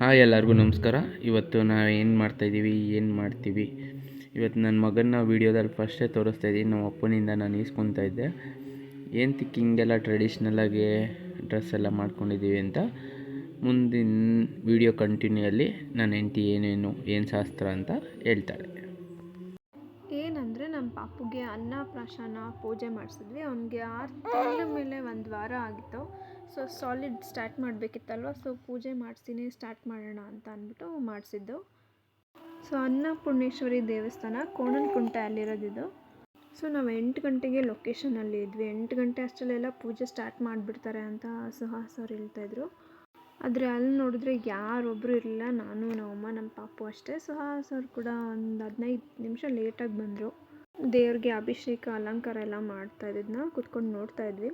Hi ಎಲ್ಲರಿಗೂ ನಮಸ್ಕಾರ. ಇವತ್ತು ನಾವು ಏನು ಮಾಡ್ತಾಯಿದ್ದೀವಿ ಏನು ಮಾಡ್ತೀವಿ? ಇವತ್ತು ನನ್ನ ಮಗನ ವೀಡಿಯೋದಲ್ಲಿ ಫಸ್ಟೇ ತೋರಿಸ್ತಾ ಇದ್ದೀನಿ ನಮ್ಮ ಅಪ್ಪನಿಂದ ನಾನು ಈಸ್ಕೊತಾ ಇದ್ದೆ. ಏನು ತಿಕ್ಕಿಂಗೆಲ್ಲ ಟ್ರೆಡಿಷ್ನಲಾಗಿ ಡ್ರೆಸ್ ಎಲ್ಲ ಮಾಡ್ಕೊಂಡಿದ್ದೀವಿ ಅಂತ. ಮುಂದಿನ ವೀಡಿಯೋ ಕಂಟಿನ್ಯೂಯಲ್ಲಿ ನನ್ನ ಹೆಂಡತಿ ಏನೇನು ಏನು ಶಾಸ್ತ್ರ ಅಂತ ಹೇಳ್ತಾಳೆ. ಏನಂದರೆ ನಮ್ಮ ಪಾಪುಗೆ ಅನ್ನ, ಪ್ರಾಶನ, ಪೂಜೆ ಮಾಡಿಸಿದ್ವಿ. ಅವನಿಗೆ ಆರು ತಿಂಗಳ ಮೇಲೆ ಒಂದು ವಾರ ಆಗಿತ್ತು. ಸೊ ಸಾಲಿಡ್ ಸ್ಟಾರ್ಟ್ ಮಾಡಬೇಕಿತ್ತಲ್ವ? ಸೊ ಪೂಜೆ ಮಾಡಿಸ್ತೀನಿ ಸ್ಟಾರ್ಟ್ ಮಾಡೋಣ ಅಂತ ಅಂದ್ಬಿಟ್ಟು ಮಾಡಿಸಿದ್ದು. ಸೊ ಅನ್ನಪೂರ್ಣೇಶ್ವರಿ ದೇವಸ್ಥಾನ, ಕೋಣನಕುಂಟೆ ಅಲ್ಲಿರೋದಿದು ಸೊ ನಾವು ಎಂಟು ಗಂಟೆಗೆ ಲೊಕೇಶನಲ್ಲಿ ಇದ್ವಿ. ಎಂಟು ಗಂಟೆ ಅಷ್ಟರಲ್ಲೆಲ್ಲ ಪೂಜೆ ಸ್ಟಾರ್ಟ್ ಮಾಡಿಬಿಡ್ತಾರೆ ಅಂತ ಸುಹಾಸ್ ಅವ್ರು ಹೇಳ್ತಾಯಿದ್ರು ಆದರೆ ಅಲ್ಲಿ ನೋಡಿದ್ರೆ ಯಾರೊಬ್ಬರು ಇರಲಿಲ್ಲ. ನಾನು, ನಮ್ಮಮ್ಮ ನಮ್ಮ ಪಾಪು ಅಷ್ಟೇ. ಸುಹಾಸ್ ಅವ್ರು ಕೂಡ ಒಂದು ಹದಿನೈದು ನಿಮಿಷ ಲೇಟಾಗಿ ಬಂದರು. ದೇವ್ರಿಗೆ ಅಭಿಷೇಕ, ಅಲಂಕಾರ ಎಲ್ಲ ಮಾಡ್ತಾ ಕುತ್ಕೊಂಡು ನೋಡ್ತಾ ಇದ್ವಿ.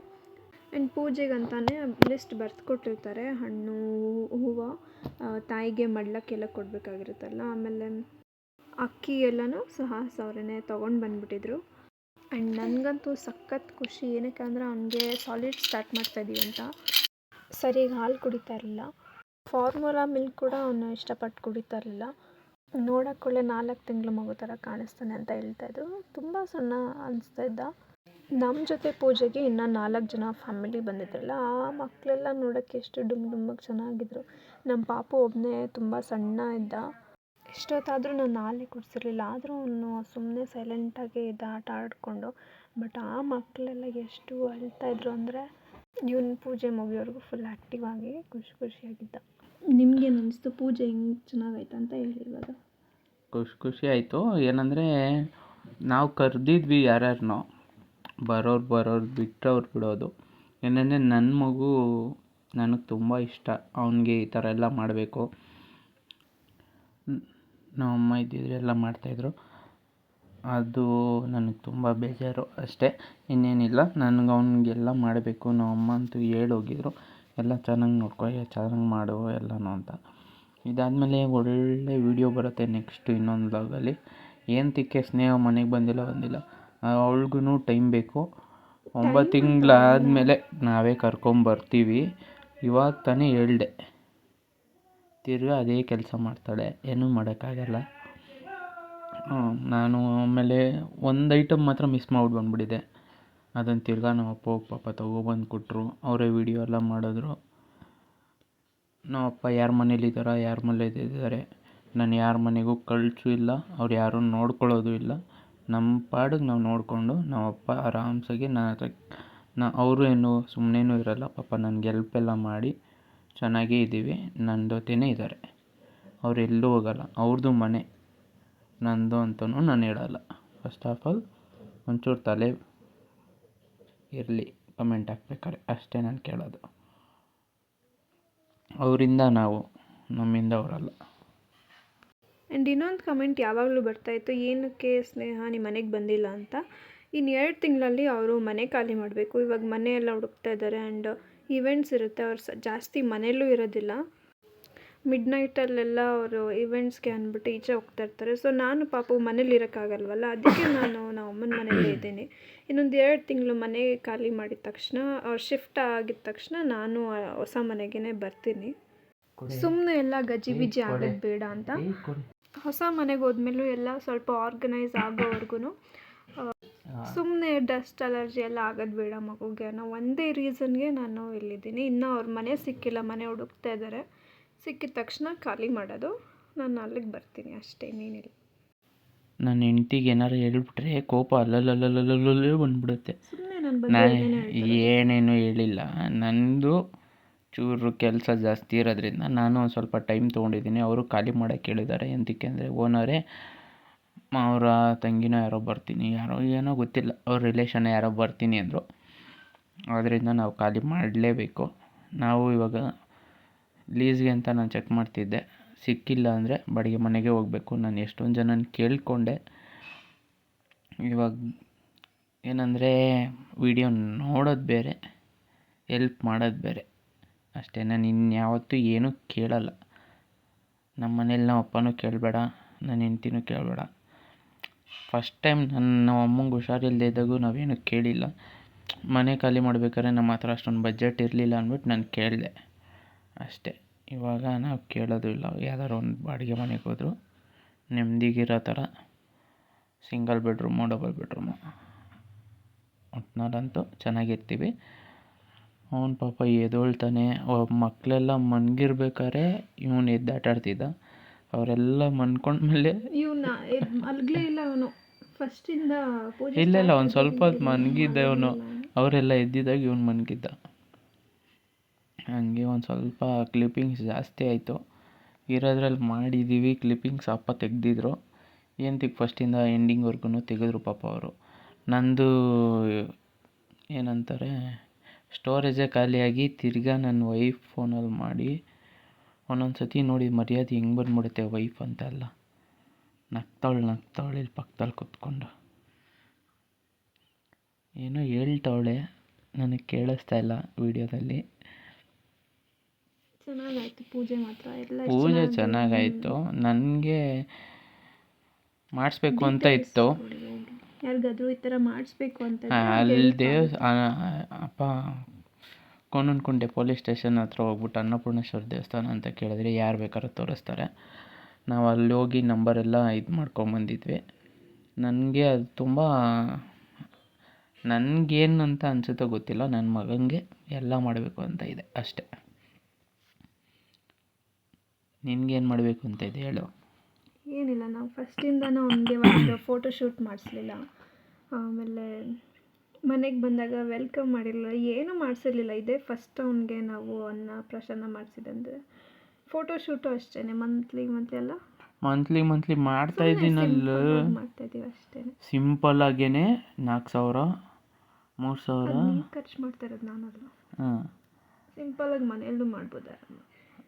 ಆ್ಯಂಡ್ ಪೂಜೆಗಂತಾನೆ ಲಿಸ್ಟ್ ಬರ್ದು ಕೊಟ್ಟಿರ್ತಾರೆ. ಹಣ್ಣು, ಹೂವು ತಾಯಿಗೆ ಮಡ್ಲಕ್ಕೆಲ್ಲ ಕೊಡಬೇಕಾಗಿರುತ್ತಲ್ಲ. ಆಮೇಲೆ ಅಕ್ಕಿ ಎಲ್ಲನೂ ಸಹ ಅವರೇ ತೊಗೊಂಡು ಬಂದುಬಿಟ್ಟಿದ್ರು. ಆ್ಯಂಡ್ ನನಗಂತೂ ಸಖತ್ ಖುಷಿ. ಏನಕ್ಕೆ ಅಂದರೆ ಅವನಿಗೆ ಸಾಲಿಡ್ ಸ್ಟಾರ್ಟ್ ಮಾಡ್ತಾ ಮಾಡ್ತಾಯಿದ್ದೀವಿ ಅಂತ. ಸರಿಯಾಗಿ ಹಾಲು ಕುಡಿತಾ ಇರಲಿಲ್ಲ. ಫಾರ್ಮುಲಾ ಮಿಲ್ಕ್ ಕೂಡ ಅವನು ಇಷ್ಟಪಟ್ಟು ಕುಡಿತಾ ಇರಲಿಲ್ಲ. ನೋಡೋಕ್ಕೊಳ್ಳೆ ನಾಲ್ಕು ತಿಂಗಳು ಮಗು ಥರ ಕಾಣಿಸ್ತಾನೆ ಅಂತ ಹೇಳ್ತಾ ಇದ್ದರು ತುಂಬ ಸಣ್ಣ ಅನಿಸ್ತಾ ಇದ್ದ. ನಮ್ಮ ಜೊತೆ ಪೂಜೆಗೆ ಇನ್ನೂ ನಾಲ್ಕು ಜನ ಫ್ಯಾಮಿಲಿ ಬಂದಿದ್ರಲ್ಲ, ಆ ಮಕ್ಕಳೆಲ್ಲ ನೋಡೋಕ್ಕೆ ಎಷ್ಟು ಡುಮ್ ಡುಮ್ಮಾಗಿ ಚೆನ್ನಾಗಿದ್ರು. ನಮ್ಮ ಪಾಪು ಒಬ್ಬನೇ ತುಂಬ ಸಣ್ಣ ಇದ್ದ. ಎಷ್ಟೊತ್ತಾದರೂ ನಾನು ಹಾಲೇ ಕುಡಿಸಿರ್ಲಿಲ್ಲ. ಆದರೂ ಅವನು ಸುಮ್ಮನೆ ಸೈಲೆಂಟಾಗಿ ಇದ್ದ ಆಟ ಆಡಿಕೊಂಡು. ಬಟ್ ಆ ಮಕ್ಕಳೆಲ್ಲ ಎಷ್ಟು ಅಳ್ತಾ ಇದ್ರು ಅಂದರೆ, ಇವನ ಪೂಜೆ ಮುಗಿಯೋವರೆಗೂ ಫುಲ್ ಆ್ಯಕ್ಟಿವ್ ಆಗಿ ಖುಷಿ ಖುಷಿಯಾಗಿದ್ದ. ನಿಮಗೆ ಅನಿಸ್ತು ಪೂಜೆ ಹೆಂಗೆ ಚೆನ್ನಾಗೈತೆ ಅಂತ ಹೇಳಿ ಇವಾಗ. ಖುಷಿ ಖುಷಿ ಆಯಿತು. ಏನಂದರೆ, ನಾವು ಕರೆದಿದ್ವಿ ಯಾರ್ಯಾರನ್ನೋ ಬರೋರು ಬರೋರು ಬಿಟ್ಟವ್ರು ಬಿಡೋದು. ಏನಂದರೆ ನನ್ನ ಮಗು ನನಗೆ ತುಂಬ ಇಷ್ಟ. ಅವನಿಗೆ ಈ ಥರ ಎಲ್ಲ ಮಾಡಬೇಕು. ನಮ್ಮಮ್ಮ ಇದ್ದಿದ್ರೆ ಎಲ್ಲ ಮಾಡ್ತಾಯಿದ್ರು ಅದು ನನಗೆ ತುಂಬ ಬೇಜಾರು ಅಷ್ಟೇ. ಇನ್ನೇನಿಲ್ಲ, ನನಗೆ ಅವ್ನಿಗೆಲ್ಲ ಮಾಡಬೇಕು. ನಮ್ಮಮ್ಮ ಅಂತೂ ಹೇಳೋಗಿದ್ರು. ಎಲ್ಲ ಚೆನ್ನಾಗಿ ನೋಡ್ಕೊ ಚೆನ್ನಾಗಿ ಮಾಡು, ಎಲ್ಲನೂ ಅಂತ. ಇದಾದಮೇಲೆ ಒಳ್ಳೆ ವೀಡಿಯೋ ಬರುತ್ತೆ ನೆಕ್ಸ್ಟು ಇನ್ನೊಂದು ಬ್ಲಾಗಲ್ಲಿ ಏನು ತಿಕ್ಕೆ ಸ್ನೇಹ ಮನೆಗೆ ಬಂದಿಲ್ಲ ಬಂದಿಲ್ಲ. ಅವಳಿಗೂ ಟೈಮ್ ಬೇಕು. ಒಂಬತ್ತು ತಿಂಗಳಾದಮೇಲೆ ನಾವೇ ಕರ್ಕೊಂಬರ್ತೀವಿ. ಇವಾಗ ತಾನೇ ಹೇಳ್ದೆ. ತಿರ್ಗಿ ಅದೇ ಕೆಲಸ ಮಾಡ್ತಾಳೆ. ಏನೂ ಮಾಡೋಕ್ಕಾಗಲ್ಲ. ನಾನು ಆಮೇಲೆ ಒಂದು ಐಟಮ್ ಮಾತ್ರ ಮಿಸ್ ಮಾಡ್ಬಿಟ್ಟು ಬಂದ್ಬಿಟ್ಟಿದೆ ಅದನ್ನು ತಿರ್ಗಾ ನಮ್ಮ ಅಪ್ಪ ಪಾಪ ತೊಗೊಬಂದು ಕೊಟ್ಟರು ಅವರೇ ವೀಡಿಯೋ ಎಲ್ಲ ಮಾಡಿದ್ರು. ನಮ್ಮ ಅಪ್ಪ ಯಾರ ಮನೇಲಿದ್ದಾರೋ ಯಾರ ಮನೇಲಿದ್ದಾರೆ. ನಾನು ಯಾರ ಮನೆಗೂ ಕಳಿಸೂ ಇಲ್ಲ. ಅವ್ರು ಯಾರೂ ನೋಡ್ಕೊಳ್ಳೋದು ಇಲ್ಲ. ನಮ್ಮ ಪಾಡಿಗೆ ನಾವು ನೋಡಿಕೊಂಡು ನಮ್ಮ ಅಪ್ಪ ಆರಾಮ್ಸಾಗಿ ನನ್ನ ಹತ್ರ ನಾ ಅವರು ಏನು ಸುಮ್ಮನೆನೂ ಇರಲ್ಲ, ಪಾಪ ನನಗೆ ಎಲ್ಪ್ ಎಲ್ಲ ಮಾಡಿ ಚೆನ್ನಾಗೇ ಇದ್ದೀವಿ ನನ್ನ ಜೊತೆನೇ ಇದ್ದಾರೆ. ಅವ್ರು ಎಲ್ಲೂ ಹೋಗಲ್ಲ ಅವ್ರದ್ದು ಮನೆ, ನಂದು ಅಂತಲೂ ನಾನು ಹೇಳಲ್ಲ. ಫಸ್ಟ್ ಆಫ್ ಆಲ್ ಒಂಚೂರು ತಲೆ ಇರಲಿ ಕಮೆಂಟ್ ಹಾಕ್ಬೇಕಾರೆ ಅಷ್ಟೇ ನಾನು ಕೇಳೋದು. ಅವರಿಂದ ನಾವು, ನಮ್ಮಿಂದ ಅವರಲ್ಲ. ಆ್ಯಂಡ್ ಇನ್ನೊಂದು ಕಮೆಂಟ್ ಯಾವಾಗಲೂ ಬರ್ತಾಯಿತ್ತು ಏನಕ್ಕೆ ಸ್ನೇಹ ನಿಮ್ಮ ಮನೆಗೆ ಬಂದಿಲ್ಲ ಅಂತ? ಇನ್ನು ಎರಡು ತಿಂಗಳಲ್ಲಿ ಅವರು ಮನೆ ಖಾಲಿ ಮಾಡಬೇಕು. ಇವಾಗ ಮನೆಯೆಲ್ಲ ಹುಡುಕ್ತಾ ಇದ್ದಾರೆ ಆ್ಯಂಡ್ ಇವೆಂಟ್ಸ್ ಇರುತ್ತೆ. ಅವ್ರು ಸ ಜಾಸ್ತಿ ಮನೆಯಲ್ಲೂ ಇರೋದಿಲ್ಲ. ಮಿಡ್ ನೈಟಲ್ಲೆಲ್ಲ ಅವರು ಈವೆಂಟ್ಸ್ಗೆ ಅಂದ್ಬಿಟ್ಟು ಈಚೆ ಹೋಗ್ತಾ ಇರ್ತಾರೆ. ಸೊ ನಾನು ಪಾಪ ಮನೇಲಿ ಇರೋಕ್ಕಾಗಲ್ವಲ್ಲ? ಅದಕ್ಕೆ ನಾನು ನಮ್ಮ ಅಮ್ಮನ ಮನೇಲೇ ಇದ್ದೀನಿ. ಇನ್ನೊಂದು ಎರಡು ತಿಂಗಳು ಮನೆ ಖಾಲಿ ಮಾಡಿದ ತಕ್ಷಣ ಅವ್ರು ಶಿಫ್ಟ್ ಆಗಿದ ತಕ್ಷಣ ನಾನು ಹೊಸ ಮನೆಗೇ ಬರ್ತೀನಿ. ಸುಮ್ಮನೆ ಎಲ್ಲ ಗಜಿಬಿಜಿ ಆಗೋದು ಬೇಡ ಅಂತ. ಹೊಸ ಮನೆಗೆ ಹೋದ್ಮೇಲೂ ಎಲ್ಲ ಸ್ವಲ್ಪ ಆರ್ಗನೈಸ್ ಆಗೋವರೆಗೂ ಸುಮ್ಮನೆ ಡಸ್ಟ್ ಅಲರ್ಜಿ ಎಲ್ಲ ಆಗೋದು ಬೇಡ ಮಗುಗೆ ಅನ್ನೋ ಒಂದೇ ರೀಸನ್ಗೆ ನಾನು ಇಲ್ಲಿದ್ದೀನಿ. ಇನ್ನೂ ಅವ್ರ ಮನೆ ಸಿಕ್ಕಿಲ್ಲ ಮನೆ ಹುಡುಕ್ತಾ ಇದ್ದಾರೆ ಸಿಕ್ಕಿದ ತಕ್ಷಣ ಖಾಲಿ ಮಾಡೋದು ನಾನು ಅಲ್ಲಿಗೆ ಬರ್ತೀನಿ ಅಷ್ಟೇ ಇನ್ನೇನಿಲ್ಲ ನನ್ನ ಹೆಂಡ್ತಿಗೆ ಏನಾರು ಹೇಳ್ಬಿಟ್ರೆ ಕೋಪ ಅಲ್ಲಲ್ಲಲ್ಲಲ್ಲಲ್ಲೇ ಬಂದ್ಬಿಡುತ್ತೆ. ಸುಮ್ಮನೆ ನಾನು ಏನೇನು ಹೇಳಿಲ್ಲ. ನಂದು ಚೂರು ಕೆಲಸ ಜಾಸ್ತಿ ಇರೋದ್ರಿಂದ ನಾನು ಒಂದು ಸ್ವಲ್ಪ ಟೈಮ್ ತೊಗೊಂಡಿದ್ದೀನಿ. ಅವರು ಖಾಲಿ ಮಾಡೋಕ್ಕೆ ಹೇಳಿದ್ದಾರೆ ಎಂತಕ್ಕೆ ಅಂದರೆ, ಓನರೇ, ಅವರ ತಂಗಿನೋ ಯಾರೋ ಬರ್ತೀನಿ, ಯಾರೋ ಏನೋ ಗೊತ್ತಿಲ್ಲ, ಅವ್ರ ರಿಲೇಷನ್ ಯಾರೋ ಬರ್ತೀನಿ ಅಂದರು. ಆದ್ದರಿಂದ ನಾವು ಖಾಲಿ ಮಾಡಲೇಬೇಕು. ನಾವು ಇವಾಗ ಲೀಸ್ಗೆ ಅಂತ ನಾನು ಚೆಕ್ ಮಾಡ್ತಿದ್ದೆ. ಸಿಕ್ಕಿಲ್ಲ ಅಂದರೆ ಬಾಡಿಗೆ ಮನೆಗೆ ಹೋಗಬೇಕು. ನಾನು ಎಷ್ಟೊಂದು ಜನ ಕೇಳಿಕೊಂಡೆ. ಇವಾಗ ಏನಂದರೆ ವಿಡಿಯೋ ನೋಡೋದು ಬೇರೆ ಎಲ್ಪ್ ಮಾಡೋದು ಬೇರೆ. ಅಷ್ಟೇ, ನಾನು ಇನ್ಯಾವತ್ತೂ ಏನೂ ಕೇಳಲ್ಲ. ನಮ್ಮ ಮನೇಲಿ ನಮ್ಮ ಅಪ್ಪನೂ ಕೇಳಬೇಡ ನನ್ನ ಹೆಂಡ್ತಿನೂ ಕೇಳಬೇಡ. ಫಸ್ಟ್ ಟೈಮ್ ನನ್ನ ನಮ್ಮ ಅಮ್ಮಂಗೆ ಹುಷಾರಿಲ್ಲದೆ ಇದ್ದಾಗೂ ನಾವೇನೂ ಕೇಳಿಲ್ಲ. ಮನೆ ಖಾಲಿ ಮಾಡ್ಬೇಕಾದ್ರೆ ನಮ್ಮ ಹತ್ರ ಅಷ್ಟೊಂದು ಬಜೆಟ್ ಇರಲಿಲ್ಲ ಅಂದ್ಬಿಟ್ಟು ನಾನು ಕೇಳಿದೆ. ಅಷ್ಟೇ, ಇವಾಗ ನಾವು ಕೇಳೋದು ಇಲ್ಲ. ಯಾವ್ದಾದ್ರು ಒಂದು ಬಾಡಿಗೆ ಮನೆಗೆ ಹೋದ್ರು, ನೆಮ್ಮದಿಗಿರೋ ಥರ ಸಿಂಗಲ್ ಬೆಡ್ರೂಮು ಡಬಲ್ ಬೆಡ್ರೂಮು ಒಟ್ನಲ್ಲಂತೂ ಚೆನ್ನಾಗಿರ್ತೀವಿ. ಅವ್ನು ಪಾಪ ಎದ್ದೇಳ್ತಾನೆ ಮಕ್ಕಳೆಲ್ಲ ಮನ್ಗಿರ್ಬೇಕಾದ್ರೆ ಇವನು ಎದ್ದು ಆಟ ಆಡ್ತಿದ್ದ ಅವರೆಲ್ಲ ಮನ್ಕೊಂಡ್ಮೇಲೆ ಮೇಲೆ ಮಲಗಲೇ ಇಲ್ಲ ಅವನು. ಫಸ್ಟಿಂದ ಪೂಜೆ ಇಲ್ಲ ಇಲ್ಲ ಒಂದು ಸ್ವಲ್ಪ ಹೊತ್ತು ಮನ್ಗಿದ್ದ ಇವನು ಅವರೆಲ್ಲ ಎದ್ದಿದ್ದಾಗ ಇವನು ಮನ್ಗಿದ್ದ. ಹಂಗೆ ಒಂದು ಸ್ವಲ್ಪ ಕ್ಲಿಪ್ಪಿಂಗ್ಸ್ ಜಾಸ್ತಿ ಆಯಿತು. ಇರೋದ್ರಲ್ಲಿ ಮಾಡಿದ್ದೀವಿ ಕ್ಲಿಪ್ಪಿಂಗ್ಸ್ ಅಪ್ಪ ತೆಗ್ದಿದ್ರು. ಏನಂತಿಗೆ ಫಸ್ಟಿಂದ ಎಂಡಿಂಗ್ವರೆಗೂ ತೆಗೆದ್ರು ಪಾಪ ಅವರು. ನಂದು ಏನಂತಾರೆ ಸ್ಟೋರೇಜೇ ಖಾಲಿಯಾಗಿ ತಿರ್ಗಾ ನನ್ನ ವೈಫ್ ಫೋನಲ್ಲಿ ಮಾಡಿ ಒಂದೊಂದು ಸತಿ ನೋಡಿ ಮರ್ಯಾದೆ ಹೆಂಗೆ ಬಂದ್ಬಿಡುತ್ತೆ ವೈಫ್ ಅಂತ ಎಲ್ಲ ನಗ್ತಾವಳು ನಗ್ತಾವಳೆ ಇಲ್ಲಿ ಪಕ್ಕದಲ್ಲಿ ಕುತ್ಕೊಂಡು. ಏನೋ ಹೇಳ್ತಾವಳೆ ನನಗೆ ಕೇಳಿಸ್ತಾ ಇಲ್ಲ ವಿಡಿಯೋದಲ್ಲಿ. ಚೆನ್ನಾಗಾಯಿತು ಪೂಜೆ ಮಾತ್ರ. ಎಲ್ಲ ಪೂಜೆ ಚೆನ್ನಾಗಾಯಿತು. ನನಗೆ ಮಾಡಿಸ್ಬೇಕು ಅಂತ ಇತ್ತು. ಯಾರಿಗಾದ್ರೂ ಈ ಥರ ಮಾಡಿಸ್ಬೇಕು ಅಂತ ಅಲ್ಲದೇ ಅಲ್ಲಿ ದೇವ್ ಅಪ್ಪ ಕೋನನ್ಕುಂಟೆ ಪೊಲೀಸ್ ಸ್ಟೇಷನ್ ಹತ್ರ ಹೋಗ್ಬಿಟ್ಟು ಅನ್ನಪೂರ್ಣೇಶ್ವರ ದೇವಸ್ಥಾನ ಅಂತ ಕೇಳಿದ್ರೆ ಯಾರು ಬೇಕಾದ್ರೂ ತೋರಿಸ್ತಾರೆ. ನಾವು ಅಲ್ಲಿ ಹೋಗಿ ನಂಬರೆಲ್ಲ ಇದು ಮಾಡ್ಕೊಂಬಂದಿದ್ವಿ. ನನಗೆ ಅದು ತುಂಬ ನನಗೇನು ಅಂತ ಅನಿಸುತ್ತೋ ಗೊತ್ತಿಲ್ಲ ನನ್ನ ಮಗನಿಗೆ ಎಲ್ಲ ಮಾಡಬೇಕು ಅಂತ ಇದೆ ಅಷ್ಟೆ. ನಿನಗೇನು ಮಾಡಬೇಕು ಅಂತ ಇದೆ ಹೇಳು. ಏನಿಲ್ಲ ನಾವು ಫಸ್ಟಿಂದನೂ ಅವನಿಗೆ ಒಂದು ಫೋಟೋ ಶೂಟ್ ಮಾಡಿಸ್ಲಿಲ್ಲ. ಆಮೇಲೆ ಮನೆಗೆ ಬಂದಾಗ ವೆಲ್ಕಮ್ ಮಾಡಿಲ್ಲ ಏನೂ ಮಾಡಿಸಿರ್ಲಿಲ್ಲ. ಇದೇ ಫಸ್ಟ್ ಅವನಿಗೆ ನಾವು ಅನ್ನ ಪ್ರಸನ್ನ ಮಾಡಿಸಿದಂದ್ರೆ ಫೋಟೋ ಶೂಟು ಅಷ್ಟೇ ಮಂತ್ಲಿ ಮಂತ್ಲಿ ಅಲ್ಲ? ಮಂತ್ಲಿ ಮಂತ್ಲಿ ಮಾಡ್ತಾ ಇದ್ದೀನಲ್ಲ. ಮಾಡ್ತಾ ಇದ್ದೀವಿ ಅಷ್ಟೇ ಸಿಂಪಲ್ ಆಗೇನೆ ನಾಲ್ಕು ಸಾವಿರ ಮೂರು ಸಾವಿರ. ಖರ್ಚು ಮಾಡ್ತಾ ಇರೋದು ನಾನಲ್ಲ ಹಾಂ. ಸಿಂಪಲಾಗಿ ಮನೆಯಲ್ಲೂ ಮಾಡ್ಬೋದು?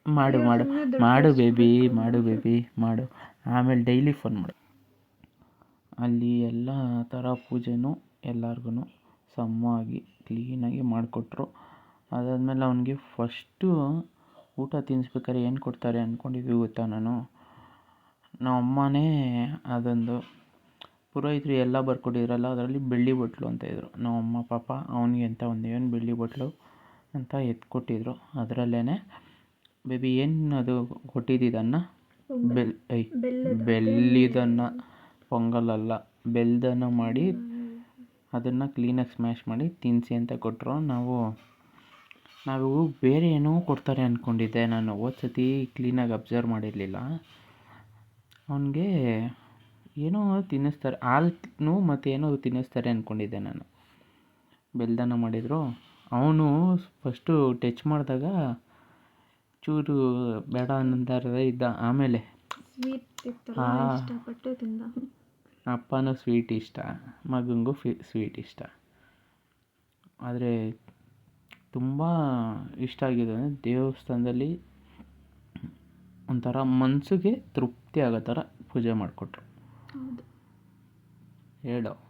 ಮಾಡು ಮಾಡು. ಮಾಡು ಬೇಬಿ ಮಾಡು ಬೇಬಿ ಮಾಡು ಆಮೇಲೆ ಡೈಲಿ ಫೋನ್ ಮಾಡು. ಅಲ್ಲಿ ಎಲ್ಲ ಥರ ಪೂಜೆನೂ ಎಲ್ಲರಿಗೂ ಸಮವಾಗಿ ಕ್ಲೀನಾಗಿ ಮಾಡಿಕೊಟ್ರು. ಅದಾದಮೇಲೆ ಅವನಿಗೆ ಫಸ್ಟು ಊಟ ತಿನ್ನಿಸ್ಬೇಕಾದ್ರೆ ಏನು ಕೊಡ್ತಾರೆ ಅಂದ್ಕೊಂಡಿದ್ವಿ ಗೊತ್ತಾ ನಾನು? ನಮ್ಮ ಅಮ್ಮನೇ ಅದೊಂದು ಪುರೋಹಿತರು ಎಲ್ಲ ಬರ್ಕೊಟ್ಟಿದ್ರಲ್ಲ ಅದರಲ್ಲಿ ಬೆಳ್ಳಿ ಬಟ್ಲು ಅಂತ ಇದ್ದರು ನಮ್ಮ ಅಮ್ಮ ಪಾಪ ಅವನಿಗೆ ಅಂತ ಒಂದು ಏನು ಬೆಳ್ಳಿ ಬಟ್ಲು ಅಂತ ಎತ್ಕೊಟ್ಟಿದ್ರು. ಅದರಲ್ಲೇ ಬೇಬಿ ಏನು ಅದು ಕೊಟ್ಟಿದ್ದಿದ್ದನ್ನ ಬೆಲ್ ಐ ಬೆಲ್ಲಿದನ್ನ ಪೊಂಗಲ್ ಅಲ್ಲ ಬೆಲ್ಲದನ್ನ ಮಾಡಿ ಅದನ್ನು ಕ್ಲೀನಾಗಿ ಸ್ಮ್ಯಾಶ್ ಮಾಡಿ ತಿನ್ನಿಸಿ ಅಂತ ಕೊಟ್ಟರು ನಾವು ನಾವು ಬೇರೆ ಏನೋ ಕೊಡ್ತಾರೆ ಅಂದ್ಕೊಂಡಿದ್ದೆ ನಾನು. ಹೋದ ಸತಿ ಕ್ಲೀನಾಗಿ ಅಬ್ಸರ್ವ್ ಮಾಡಿರಲಿಲ್ಲ. ಅವನಿಗೆ ಏನೋ ತಿನ್ನಿಸ್ತಾರೆ ಹಾಲು ಮತ್ತು ಏನೋ ತಿನ್ನಿಸ್ತಾರೆ ಅಂದ್ಕೊಂಡಿದ್ದೆ ನಾನು. ಬೆಲ್ಲದನ್ನ ಮಾಡಿದರು. ಅವನು ಫಸ್ಟು ಟಚ್ ಮಾಡಿದಾಗ ಚೂರು ಬೇಡ ಅನ್ನೋದಾರ ಇದ್ದ ಆಮೇಲೆ. ಸ್ವೀಟ್ ಇತ್ತಲ್ಲ ಹಾ. ಇಷ್ಟಪಟ್ಟು ತಿಂದ. ಅಪ್ಪನೂ ಸ್ವೀಟ್ ಇಷ್ಟ ಮಗನಿಗೂ ಫಿ ಸ್ವೀಟ್ ಇಷ್ಟ. ಆದರೆ ತುಂಬ ಇಷ್ಟ ಆಗಿದೆ ಅಂದರೆ ದೇವಸ್ಥಾನದಲ್ಲಿ ಒಂಥರ ಮನಸ್ಸಿಗೆ ತೃಪ್ತಿ ಆಗೋ ಥರ ಪೂಜೆ ಮಾಡಿಕೊಟ್ರು. ಹೌದು. ಹೇಳು.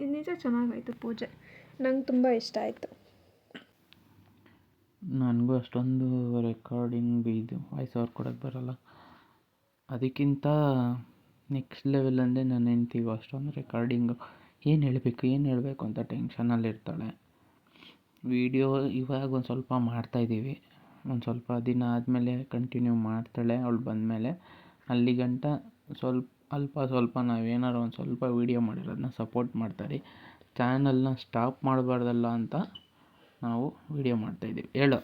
ಇದು ನಿಜ ಚೆನ್ನಾಗಾಯ್ತು ಪೂಜೆ. ನಂಗೆ ತುಂಬ ಇಷ್ಟ ಆಯಿತು. ನನಗೂ ಅಷ್ಟೊಂದು ರೆಕಾರ್ಡಿಂಗ್ ಇದು ವಾಯ್ಸ್ ಓವರ್ ಕೊಡೋಕ್ಕೆ ಬರಲ್ಲ. ಅದಕ್ಕಿಂತ ನೆಕ್ಸ್ಟ್ ಲೆವೆಲ್ ಅಂದರೆ ನನ್ನ ಹೆಂಡ್ತಿಗೂ ಅಷ್ಟೊಂದು ರೆಕಾರ್ಡಿಂಗು ಏನು ಹೇಳಬೇಕು ಏನು ಹೇಳಬೇಕು ಅಂತ ಟೆನ್ಷನಲ್ಲಿರ್ತಾಳೆ ವೀಡಿಯೋ ಇವಾಗ ಒಂದು ಸ್ವಲ್ಪ ಮಾಡ್ತಾಯಿದ್ದೀವಿ ಒಂದು ಸ್ವಲ್ಪ ದಿನ ಆದಮೇಲೆ ಕಂಟಿನ್ಯೂ ಮಾಡ್ತಾಳೆ ಅವಳು ಬಂದಮೇಲೆ. ಅಲ್ಲಿ ಗಂಟ ಸ್ವಲ್ಪ, ಅಲ್ಪ ಸ್ವಲ್ಪ ನಾವೇನಾರು ಒಂದು ಸ್ವಲ್ಪ ವೀಡಿಯೋ ಮಾಡಿರೋದನ್ನ ಸಪೋರ್ಟ್ ಮಾಡ್ತಾರೆ. ಚಾನಲ್ನ ಸ್ಟಾಪ್ ಮಾಡಬಾರ್ದಲ್ಲ ಅಂತ ನಾವು ವೀಡಿಯೋ ಮಾಡ್ತಾಯಿದ್ದೀವಿ ಹೇಳು.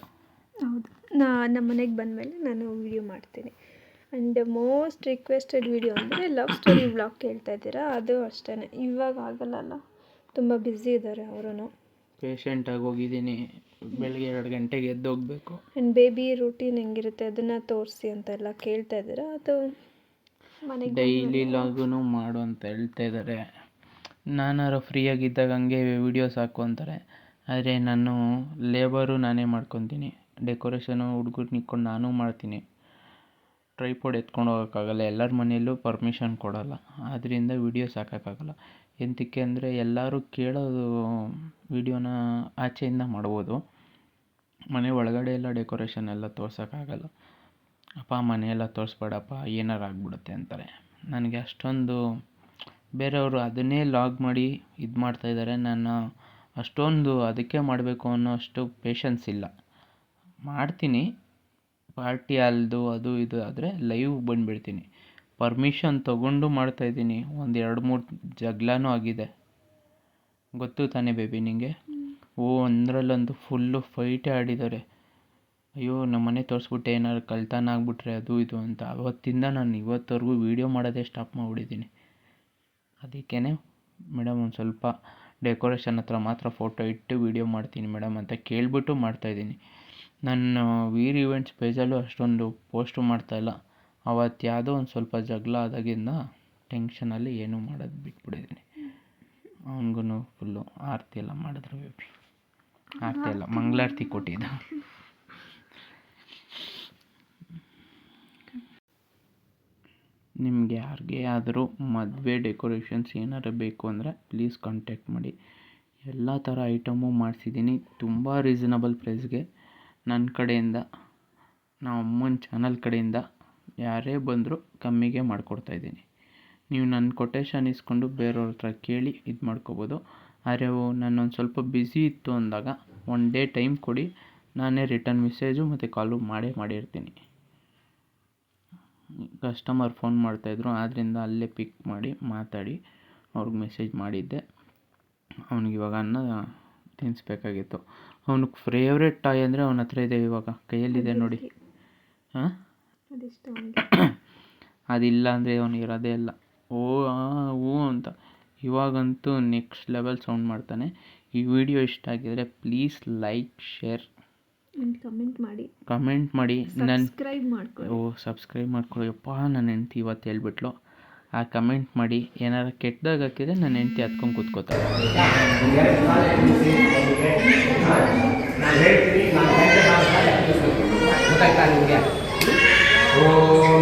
ಹೌದು. ನಾ ನಮ್ಮ ಮನೆಗೆ ಬಂದಮೇಲೆ ನಾನು ವಿಡಿಯೋ ಮಾಡ್ತೀನಿ. ಆ್ಯಂಡ್ ಮೋಸ್ಟ್ ರಿಕ್ವೆಸ್ಟೆಡ್ ವಿಡಿಯೋ ಅಂದರೆ ಲವ್ ಸ್ಟೋರಿ ವ್ಲಾಗ್ ಕೇಳ್ತಾ ಇದ್ದೀರಾ? ಅದು ಅಷ್ಟೇ ಇವಾಗ ಆಗಲ್ಲಲ್ಲ? ತುಂಬ ಬ್ಯುಸಿ ಇದ್ದಾರೆ ಅವರು ಪೇಷಂಟಾಗಿ ಹೋಗಿದ್ದೀನಿ. ಬೆಳಗ್ಗೆ ಎರಡು ಗಂಟೆಗೆ ಎದ್ದು ಹೋಗಬೇಕು. ಆ್ಯಂಡ್ ಬೇಬಿ ರೂಟೀನ್ ಹೆಂಗಿರುತ್ತೆ? ಅದನ್ನು ತೋರಿಸಿ ಅಂತೆಲ್ಲ ಕೇಳ್ತಾ ಇದ್ದೀರಾ? ಅದು ಮನೆಗೆ ಡೈಲಿ ಲಾಗೂ ಮಾಡು ಅಂತ ಹೇಳ್ತಾ ಇದ್ದಾರೆ. ನಾನಾರು ಫ್ರೀಯಾಗಿದ್ದಾಗ ಹಂಗೆ ವಿಡಿಯೋಸ್ ಹಾಕು ಅಂತಾರೆ. ಆದರೆ ನಾನು ಲೇಬರು ನಾನೇ ಮಾಡ್ಕೊತೀನಿ. ಡೆಕೋರೇಷನು ಹುಡುಗರು ನಿಂತ್ಕೊಂಡು ನಾನು ಮಾಡ್ತೀನಿ. ಟ್ರೈಪೋಡ್ ಎತ್ಕೊಂಡು ಹೋಗೋಕ್ಕಾಗಲ್ಲ, ಎಲ್ಲರ ಮನೆಯಲ್ಲೂ ಪರ್ಮಿಷನ್ ಕೊಡೋಲ್ಲ. ಆದ್ದರಿಂದ ವೀಡಿಯೋಸ್ ಹಾಕೋಕ್ಕಾಗಲ್ಲ ಎಂತಕ್ಕೆ ಅಂದರೆ ಎಲ್ಲರೂ ಕೇಳೋದು ವೀಡಿಯೋನ ಆಚೆಯಿಂದ ಮಾಡ್ಬೋದು. ಮನೆ ಒಳಗಡೆ ಎಲ್ಲ ಡೆಕೋರೇಷನ್ ಎಲ್ಲ ತೋರ್ಸೋಕ್ಕಾಗಲ್ಲ. ಅಪ್ಪ ಮನೆಯೆಲ್ಲ ತೋರಿಸ್ಬೇಡಪ್ಪ, ಏನಾರು ಆಗ್ಬಿಡುತ್ತೆ ಅಂತಾರೆ. ನನಗೆ ಅಷ್ಟೊಂದು ಬೇರೆಯವರು ಅದನ್ನೇ ಲಾಗ್ ಮಾಡಿ ಇದು ಮಾಡ್ತಾಯಿದ್ದಾರೆ ನಾನು ಅಷ್ಟೊಂದು ಅದಕ್ಕೆ ಮಾಡಬೇಕು ಅನ್ನೋ ಅಷ್ಟು ಪೇಷನ್ಸ್ ಇಲ್ಲ. ಮಾಡ್ತೀನಿ ಪಾರ್ಟಿ ಅಲ್ಲದು ಅದು ಇದು ಆದರೆ ಲೈವ್ ಬಂದುಬಿಡ್ತೀನಿ. ಪರ್ಮಿಷನ್ ತೊಗೊಂಡು ಮಾಡ್ತಾಯಿದ್ದೀನಿ ಒಂದು ಎರಡು ಮೂರು ಜಗಳನೂ ಆಗಿದೆ. ಗೊತ್ತು ತಾನೇ ಬೇಬಿ ನಿಂಗೆ? ಓ, ಅಂದ್ರಲ್ಲೊಂದು ಫುಲ್ಲು ಫೈಟೇ ಆಡಿದ್ದಾರೆ ಅಯ್ಯೋ ನಮ್ಮ ಮನೆ ತೋರಿಸ್ಬಿಟ್ಟೆ ಏನಾದ್ರು ಕಳ್ತನ ಆಗಿಬಿಟ್ರೆ ಅದು ಇದು ಅಂತ. ಅವತ್ತಿಂದ ನಾನು ಇವತ್ತವರೆಗೂ ವೀಡಿಯೋ ಮಾಡೋದೇ ಸ್ಟಾಪ್ ಮಾಡಿಬಿಟ್ಟಿದ್ದೀನಿ. ಅದಕ್ಕೇ ಮೇಡಮ್ ಒಂದು ಸ್ವಲ್ಪ ಡೆಕೋರೇಷನ್ ಹತ್ರ ಮಾತ್ರ ಫೋಟೋ ಇಟ್ಟು ವೀಡಿಯೋ ಮಾಡ್ತೀನಿ ಮೇಡಮ್ ಅಂತ ಕೇಳಿಬಿಟ್ಟು ಮಾಡ್ತಾಯಿದ್ದೀನಿ ನನ್ನ ವೀರ್ ಇವೆಂಟ್ಸ್ ಪೇಜಲ್ಲೂ ಅಷ್ಟೊಂದು ಪೋಸ್ಟು ಮಾಡ್ತಾಯಿಲ್ಲ ಅವತ್ತು ಯಾವುದೋ ಒಂದು ಸ್ವಲ್ಪ ಜಗಳ ಆದಾಗಿಂದ ಟೆನ್ಷನಲ್ಲಿ ಏನೂ ಮಾಡೋದು ಬಿಟ್ಬಿಟ್ಟಿದ್ದೀನಿ. ಅವನಿಗೂ ಫುಲ್ಲು ಆರತಿ ಎಲ್ಲ ಮಾಡಿದ್ರು. ಆರತಿ ಎಲ್ಲ ಮಂಗಳಾರತಿ ಕೊಟ್ಟಿದ್ದ. ನಿಮಗೆ ಯಾರಿಗೆ ಆದರೂ ಮದುವೆ ಡೆಕೋರೇಷನ್ಸ್ ಏನಾರು ಬೇಕು ಅಂದರೆ ಪ್ಲೀಸ್ ಕಾಂಟ್ಯಾಕ್ಟ್ ಮಾಡಿ. ಎಲ್ಲ ಥರ ಐಟಮು ಮಾಡಿಸಿದ್ದೀನಿ. ತುಂಬ ರೀಸನಬಲ್ ಪ್ರೈಸ್ಗೆ ನನ್ನ ಕಡೆಯಿಂದ ನಮ್ಮ ಅಮ್ಮನ ಚಾನಲ್ ಕಡೆಯಿಂದ ಯಾರೇ ಬಂದರೂ ಕಮ್ಮಿಗೆ ಮಾಡಿಕೊಡ್ತಾಯಿದ್ದೀನಿ ನೀವು ನನ್ನ ಕೊಟೇಶನ್ ಇಸ್ಕೊಂಡು ಬೇರೆಯವ್ರ ಹತ್ರ ಕೇಳಿ ಇದು ಮಾಡ್ಕೋಬೋದು. ಆದರೆ ನಾನೊಂದು ಸ್ವಲ್ಪ ಬ್ಯುಸಿ ಇತ್ತು ಅಂದಾಗ ಒನ್ ಡೇ ಟೈಮ್ ಕೊಡಿ. ನಾನೇ ರಿಟರ್ನ್ ಮೆಸೇಜು ಮತ್ತು ಕಾಲು ಮಾಡೇ ಮಾಡಿರ್ತೀನಿ. ಕಸ್ಟಮರ್ ಫೋನ್ ಮಾಡ್ತಾಯಿದ್ರು ಆದ್ದರಿಂದ ಅಲ್ಲೇ ಪಿಕ್ ಮಾಡಿ ಮಾತಾಡಿ ಅವ್ರಿಗೆ ಮೆಸೇಜ್ ಮಾಡಿದ್ದೆ. ಅವ್ನಿಗೆ ಇವಾಗ ಅನ್ನ ತಿನ್ನಿಸ್ಬೇಕಾಗಿತ್ತು ಅವ್ನಿಗೆ ಫೇವ್ರೆಟ್ ಟಾಯ್ ಅಂದರೆ ಅವನ ಹತ್ರ ಇದೆ ಇವಾಗ. ಕೈಯಲ್ಲಿದೆ ನೋಡಿ. ಹಾಂ? ಅದಿಲ್ಲ ಅಂದರೆ ಅವನು ಇರೋದೇ ಇಲ್ಲ. ಓ ಆ ಹ್ಞೂ ಅಂತ. ಇವಾಗಂತೂ ನೆಕ್ಸ್ಟ್ ಲೆವೆಲ್ ಸೌಂಡ್ ಮಾಡ್ತಾನೆ. ಈ ವಿಡಿಯೋ ಇಷ್ಟ ಆಗಿದ್ದರೆ ಪ್ಲೀಸ್ ಲೈಕ್ ಶೇರ್ ಕಮೆಂಟ್ ಮಾಡಿ. ಕಮೆಂಟ್ ಮಾಡಿ. ನನ್ನ ಸಬ್ಸ್ಕ್ರೈಬ್ ಮಾಡ್ಕೊಳ್ಳಿ. ಓ ಸಬ್ಸ್ಕ್ರೈಬ್ ಮಾಡ್ಕೊಳ್ಳಿಯಪ್ಪ ನನ್ನ ಹೆಂಡ್ತಿ ಇವತ್ತು ಹೇಳ್ಬಿಟ್ಲು. ಆ ಕಮೆಂಟ್ ಮಾಡಿ. ಏನಾರು ಕೆಟ್ಟದಾಗ ಹಾಕಿದ್ರೆ ನನ್ನ ಹೆಂಡ್ತಿ ಹತ್ಕೊಂಡು ಕೂತ್ಕೋತಾರೆ ಓಂ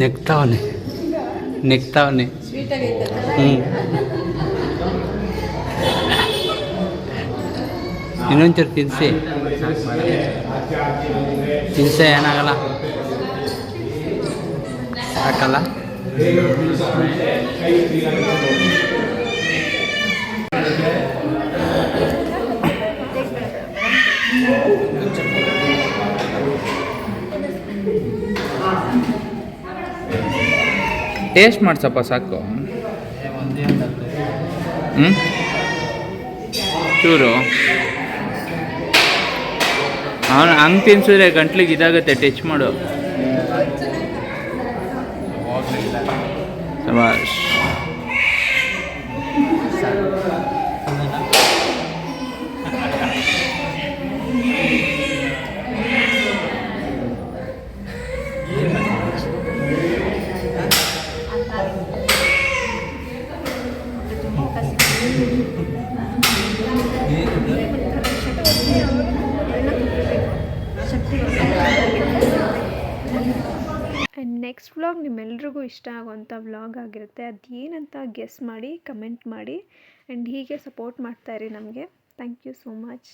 ನೆಗ್ತಾವನೆ ನೆಗ್ತಾವನೆ ಹ್ಞೂ ಇನ್ನೊಂಚೂರು ತಿನ್ಸಿ. ತಿನ್ಸೆ ಏನಾಗಲ್ಲ. ಸಾಕಲ್ಲ. ಟೇಸ್ಟ್ ಮಾಡ್ಸಪ್ಪ ಸಾಕು. ಹ್ಞೂ ಚೂರು. ಅವನು ಹಂಗೆ ತಿನ್ಸಿದ್ರೆ ಗಂಟ್ಲಿಗೆ ಇದಾಗುತ್ತೆ ಟಚ್ ಮಾಡು. ಶಬಾಷ್ ಆ್ಯಂಡ್ ನೆಕ್ಸ್ಟ್ ವ್ಲಾಗ್ ನಿಮ್ಮೆಲ್ರಿಗೂ ಇಷ್ಟ ಆಗುವಂಥ ವ್ಲಾಗ್ ಆಗಿರುತ್ತೆ. ಅದು ಏನಂತ ಗೆಸ್ ಮಾಡಿ, ಕಮೆಂಟ್ ಮಾಡಿ ಆ್ಯಂಡ್ ಹೀಗೆ ಸಪೋರ್ಟ್ ಮಾಡ್ತಾಯಿರಿ ನಮಗೆ. Thank you so much.